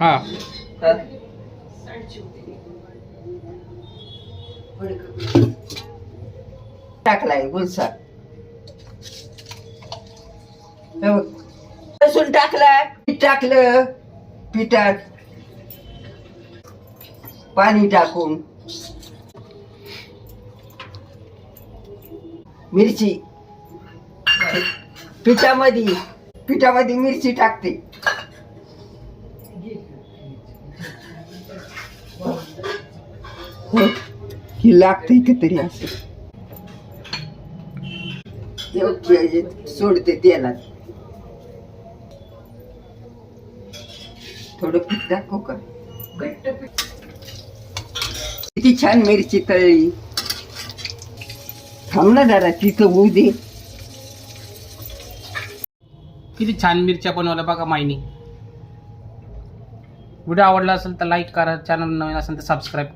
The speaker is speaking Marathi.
हा. टाकलाय गुलसा. लसूण टाकलाय. पीठ टाकलं. पिठात. पाणी टाकून. मिरची. पिठामध्ये पिठामध्ये मिरची टाकते. हो. ही लागते का तरी असं सोडते तेलात. थोडं पीठ टाकू का? किती छान मिरची तळली. थांब ना जरा तिथं होऊ दे. किती छान मिरच्या बनवल्या बघा माईनी. व्हिडिओ आवडला असेल तर लाईक करा. चॅनल नवीन असेल तर सबस्क्राईब